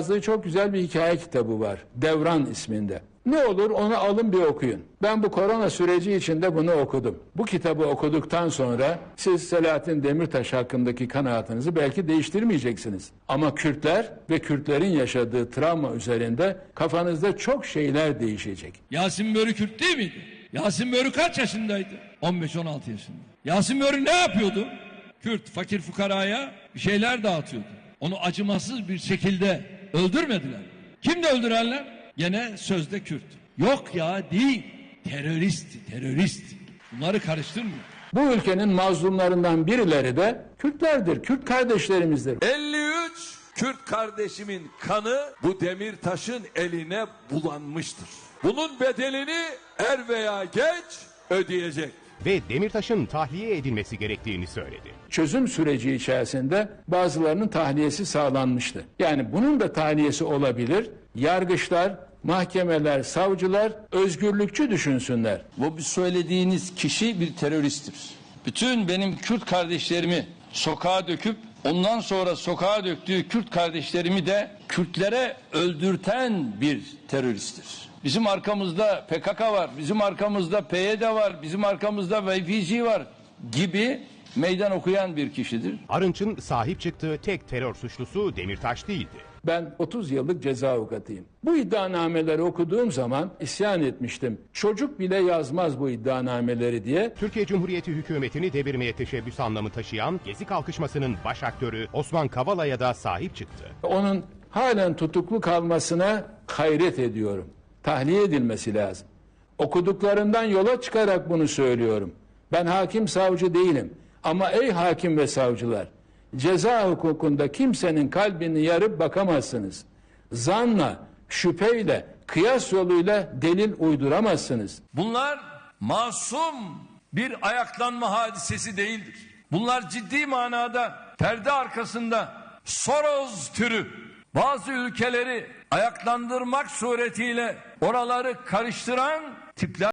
yazdığı çok güzel bir hikaye kitabı var. Devran isminde. Ne olur onu alın bir okuyun. Ben bu korona süreci içinde bunu okudum. Bu kitabı okuduktan sonra siz Selahattin Demirtaş hakkındaki kanaatinizi belki değiştirmeyeceksiniz. Ama Kürtler ve Kürtlerin yaşadığı travma üzerinde kafanızda çok şeyler değişecek. Yasin Börü Kürt değil miydi? Yasin Börü kaç yaşındaydı? 15-16 yaşında. Yasin Börü ne yapıyordu? Kürt fakir fukaraya bir şeyler dağıtıyordu. Onu acımasız bir şekilde öldürmediler. Kimdi öldürenler? Gene sözde Kürt. Yok ya değil. Teröristti, terörist. Bunları karıştırmıyor. Bu ülkenin mazlumlarından birileri de Kürtlerdir, Kürt kardeşlerimizdir. 53 Kürt kardeşimin kanı bu Demirtaş'ın eline bulanmıştır. Bunun bedelini er veya geç ödeyecek. Ve Demirtaş'ın tahliye edilmesi gerektiğini söyledi. çözüm süreci içerisinde bazılarının tahliyesi sağlanmıştı. Yani bunun da tahliyesi olabilir. Yargıçlar, mahkemeler, savcılar özgürlükçü düşünsünler. Bu bir söylediğiniz kişi bir teröristtir. Bütün benim Kürt kardeşlerimi sokağa döküp ondan sonra sokağa döktüğü Kürt kardeşlerimi de Kürtlere öldürten bir teröristtir. Bizim arkamızda PKK var, bizim arkamızda PYD var, bizim arkamızda YPG var gibi meydan okuyan bir kişidir. Arınç'ın sahip çıktığı tek terör suçlusu Demirtaş değildi. Ben 30 yıllık ceza avukatıyım. Bu iddianameleri okuduğum zaman isyan etmiştim. Çocuk bile yazmaz bu iddianameleri diye. Türkiye Cumhuriyeti hükümetini devirmeye teşebbüs anlamı taşıyan Gezi kalkışmasının baş aktörü Osman Kavala'ya da sahip çıktı. Onun halen tutuklu kalmasına hayret ediyorum. Tahliye edilmesi lazım. Okuduklarından yola çıkarak bunu söylüyorum. Ben hakim savcı değilim. Ama ey hakim ve savcılar, ceza hukukunda kimsenin kalbini yarıp bakamazsınız. Zanla, şüpheyle, kıyas yoluyla delil uyduramazsınız. Bunlar masum bir ayaklanma hadisesi değildir. Bunlar ciddi manada perde arkasında Soros türü bazı ülkeleri ayaklandırmak suretiyle oraları karıştıran tipler